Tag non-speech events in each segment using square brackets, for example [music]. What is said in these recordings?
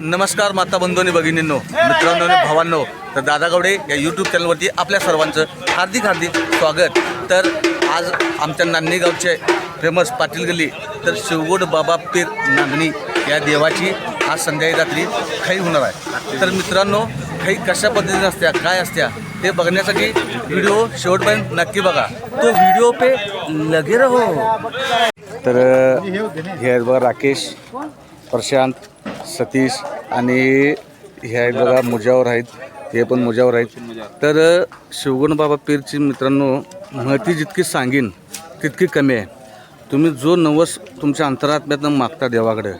नमस्कार माता बंधूंनी भगिनींनो मित्रांनो भावांनो. तर दादा गवडे या यूट्यूब चॅनलवरती आपल्या सर्वांचं हार्दिक हार्दिक स्वागत. तर आज आमच्या नांदणी गावचे फेमस पाटील गल्ली तर शिवगोड बाबा पीर नांदणी या देवाची आज संध्याकाळी रात्री खाई होणार आहे. तर मित्रांनो खाई कशा पद्धतीने असत्या काय असत्या ते बघण्यासाठी व्हिडिओ शेवटपर्यंत नक्की बघा. तो व्हिडिओ पे लगे रहो. तर हे आहेत बघा राकेश प्रशांत सतीश आणि हे आहेत बघा मुजावर आहेत. हे पण मुजावर आहेत. तर शिवगण बाबा पीरची मित्रांनो महती जितकी सांगीन तितकी कमी आहे. तुम्ही जो नवस तुमच्या अंतरात्म्यातनं मागता देवाकडे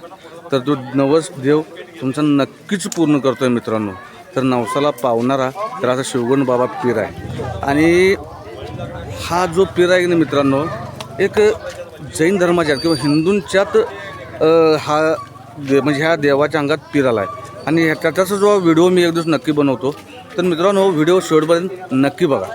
तर तो नवस देव तुमचा नक्कीच पूर्ण करतो आहे मित्रांनो. तर नवसाला पावणारा तर असा शिवगण बाबा पीर आहे. आणि हा जो पीर आहे ना मित्रांनो एक जैन धर्माच्या किंवा हिंदूंच्यात हा दे म्हणजे ह्या देवाच्या अंगात पीर आला आहे आणि ह्या- त्याचाच जो व्हिडिओ मी एक दिवस नक्की बनवतो. तर मित्रांनो व्हिडिओ शेवटपर्यंत नक्की बघा.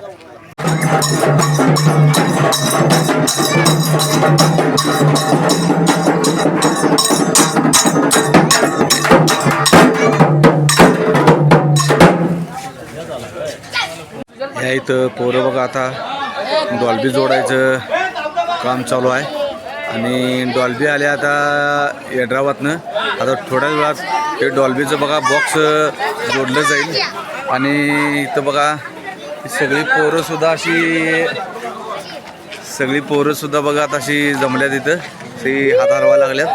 ह्या इथं पोरं बघा आता. डॉल्बी जोडायचं काम चालू आहे. आणि डॉल्बी आले आता यड्रावातनं. आता थोड्या वेळात हे डॉल्बीचं बघा बॉक्स जोडलं जाईल. आणि इथं बघा सगळी सगळी पोरंसुद्धा अशी सगळी पोरंसुद्धा बघा आता अशी जमल्यात इथं. ती हात हरवायला लागल्यात.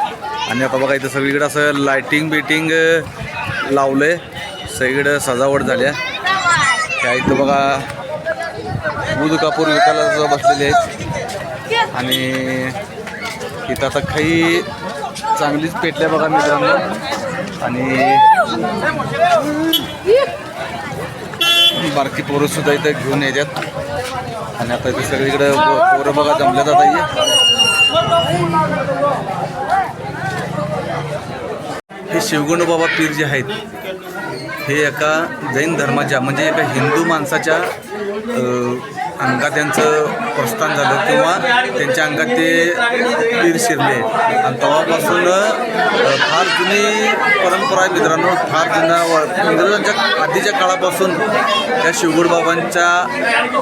आणि आता बघा इथं सगळीकडे असं लायटिंग बिटिंग लावलं आहे सगळीकडं सजावट झाल्या त्या इथं बघा दूध कापूर विकायला बसलेले आहेत. आणि इथं आता काही चांगलीच पेटल्या बघा मित्रांनो. आणि बारकी पोरं सुद्धा इथं घेऊन येतात. आणि आता इथे सगळीकडे पोरं बघा जमल्या आता हे हे शिवगुण बाबा पीर जे आहेत हे एका जैन धर्माच्या म्हणजे एका हिंदू माणसाच्या अंगात त्यांचं प्रस्थान झालं किंवा त्यांच्या अंगात ते पीर शिरले. आणि तेव्हापासून फार जुनी परंपरा आहे मित्रांनो फार जुना व- इंग्रजांच्या आधीच्या काळापासून त्या शिवगुड बाबांचा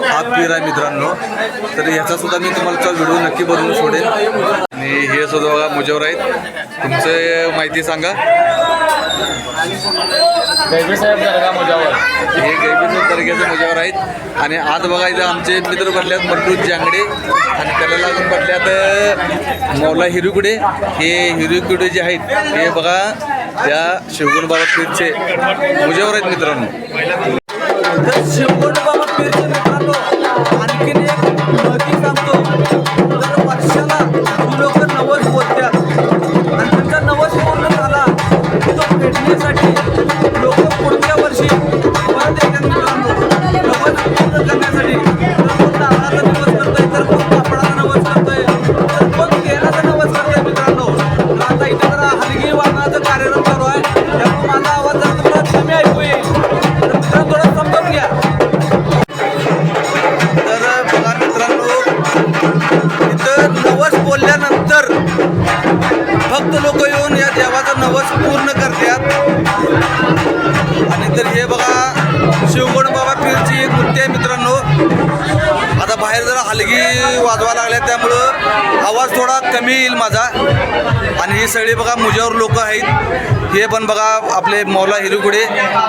हा पीर आहे मित्रांनो. तर ह्याचा सुद्धा मी तुम्हाला व्हिडिओ नक्की बनवून सोडेन. आणि हे सुद्धा बघा मुजेवर आहेत. तुमचं माहिती सांगा. साहेब दर्गा मुजावर. हे गैबीचं तारखेचं मुजावर आहेत. आणि आज बघा इथं आमचे मित्र पडल्यात मंटू जांगडे. आणि त्याला लागून पडल्यात मौला हिरुकुडे. हे हिरुकुडे जे आहेत हे बघा त्या शिवगुण बाबा पीरचे मुजावर आहेत मित्रांनो. तर शिवगुण बाबा पीरचे मित्रांनो आणखीन एक महती सांगतो. तर वर्षाला देवाचं नवस पूर्ण करतात आणि तर हे बघा शिवगण बाबा पीरची एक नृत्य आहे मित्रांनो. आता बाहेर जरा हलगी वाजवा लागल्या त्यामुळं आवाज थोडा कमी येईल माझा. आणि हे सगळे बघा मुजावर लोक आहेत. हे पण बघा आपले मौला हिरुगुडे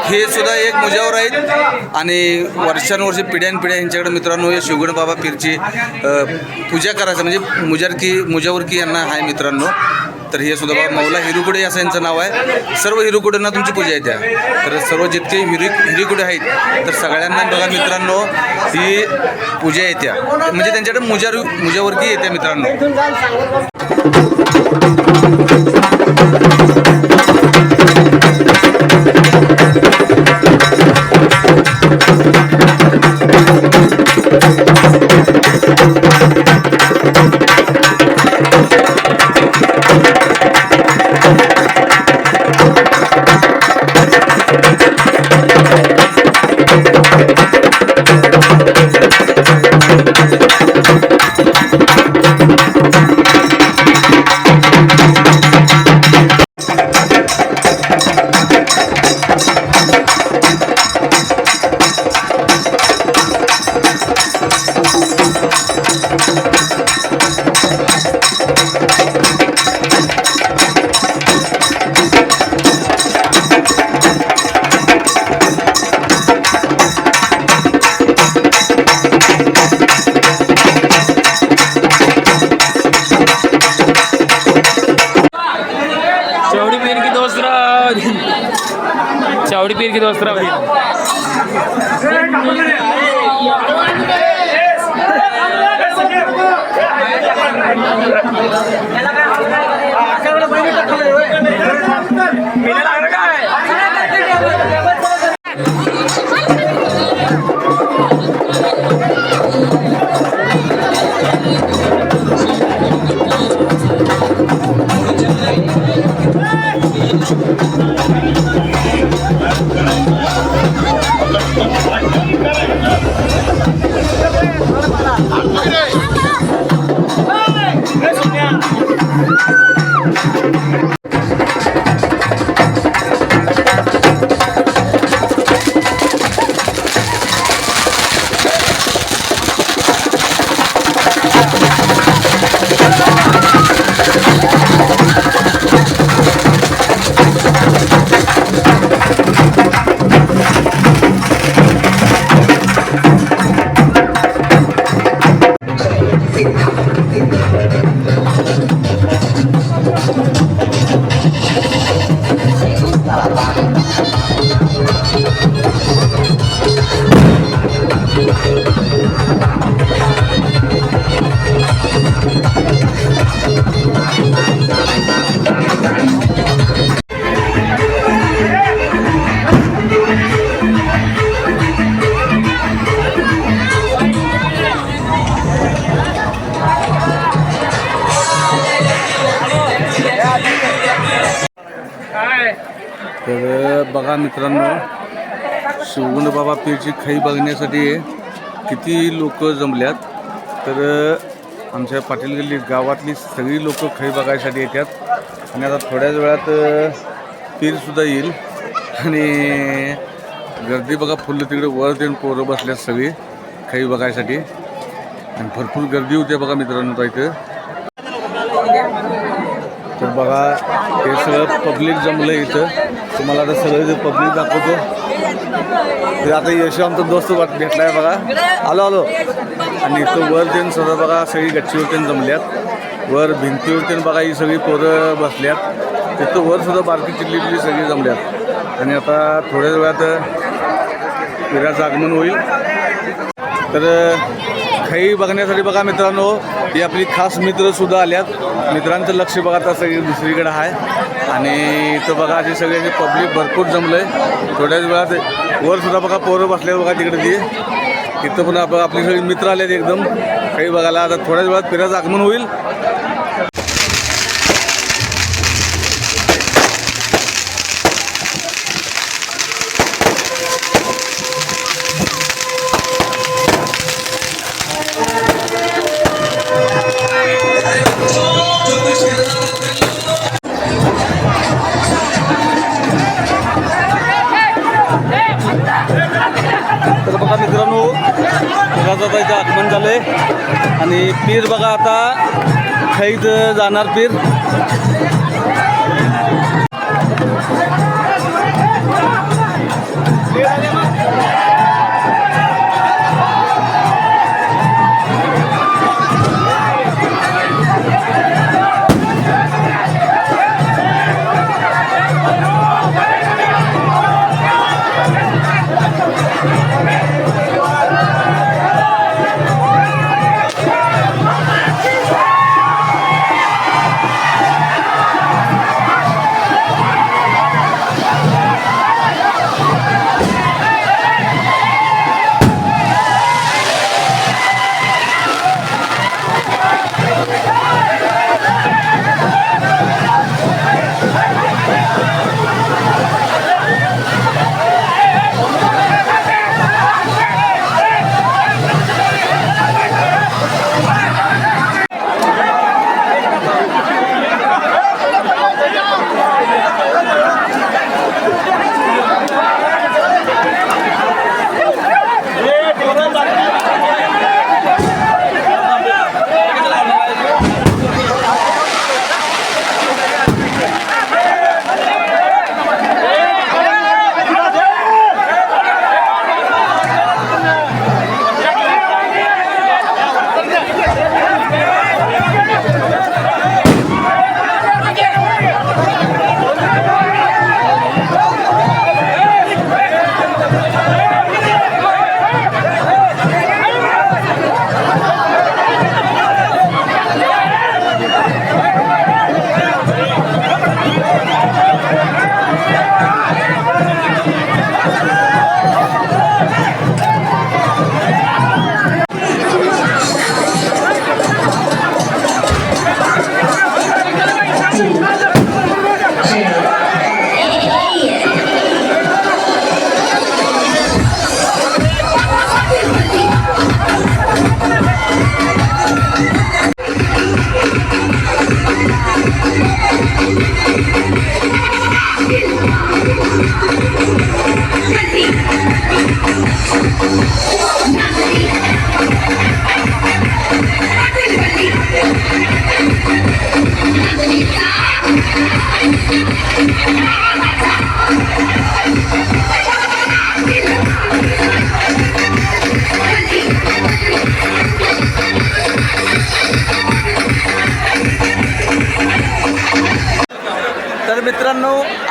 हे सुद्धा एक मुजावर आहेत. आणि वर्षानुवर्षे पिढ्यानपिढ्या यांच्याकडे मित्रांनो हे शिवगण बाबा पीरची पूजा करायचं म्हणजे मुजारकी मुजावरकी यांना आहे मित्रांनो. तर हे सुद्धा बघा मौला हिरुकुडे असं यांचं नाव आहे. सर्व हिरुकुड्यांना तुमची पूजा येते तर सर्व जितके हिरु हिरुकुडे आहेत तर सगळ्यांना बघा मित्रांनो ही पूजा येत्या म्हणजे त्यांच्याकडे मुजार मुजावरती येते मित्रांनो. [laughs] दोस्तरा चौड़ी पीर की दोस्तरा भी ていた。बघा मित्रांनो शिवगुंड बाबा पीरची खाई बघण्यासाठी किती लोक जमल्यात. तर आमच्या पाटील गल्ली गावातली सगळी लोक खाई बघायसाठी येतात. आणि आता थोड्याच वेळात पीरसुद्धा येईल. आणि गर्दी बघा फुल तिकडे वर देऊन पोरं बसल्यात सगळी खई बघायसाठी. आणि भरपूर गर्दी होते बघा मित्रांनो इथं. तर बघा हे सगळं पब्लिक जमलं इथं. तुम्हाला आता सगळे ते पब्लिक दाखवतो. आता यश आमचा दोस्त वाट भेटलाय बघा. आलो आलो. आणि इथं वर तेन सगळं बघा सगळी गच्चीवर तेन जमल्यात. वर भिंतीवर तेन बघा ही सगळी पोरं बसल्यात. तिथं वर सुद्धा बारकी चिल्ली चिल्ली सगळी जमल्यात. आणि आता थोड्याच वेळात पिराचं आगमन होईल. तर खाई बघण्यासाठी बघा मित्रांनो ही आपली खास मित्र सुद्धा आल्यात. मित्रांचं लक्ष बघा आता सगळी दुसरीकडे आहे. आणि इथं बघा जे सगळे पब्लिक भरपूर जमलंय. थोड्याच वेळात वर सुद्धा बघा पोरं बसले बघा तिकडे ती. इथं पुन्हा बघा आपली सगळी मित्र आलेत एकदम. काही बघायला आता थोड्याच वेळात फिरायचं आगमन होईल. पीर बघा आता. खैत जाणार पीर.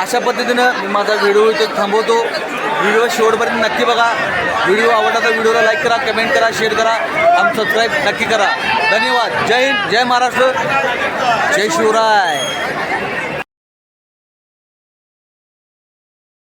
अशा पद्धतीनं मी माझा व्हिडिओ इथे थांबवतो. व्हिडिओ शेवटपर्यंत नक्की बघा. व्हिडिओ आवडला तर व्हिडिओला लाईक करा कमेंट करा शेअर करा आणि सबस्क्राईब नक्की करा. धन्यवाद. जय हिंद जय महाराष्ट्र. जय शिवराय.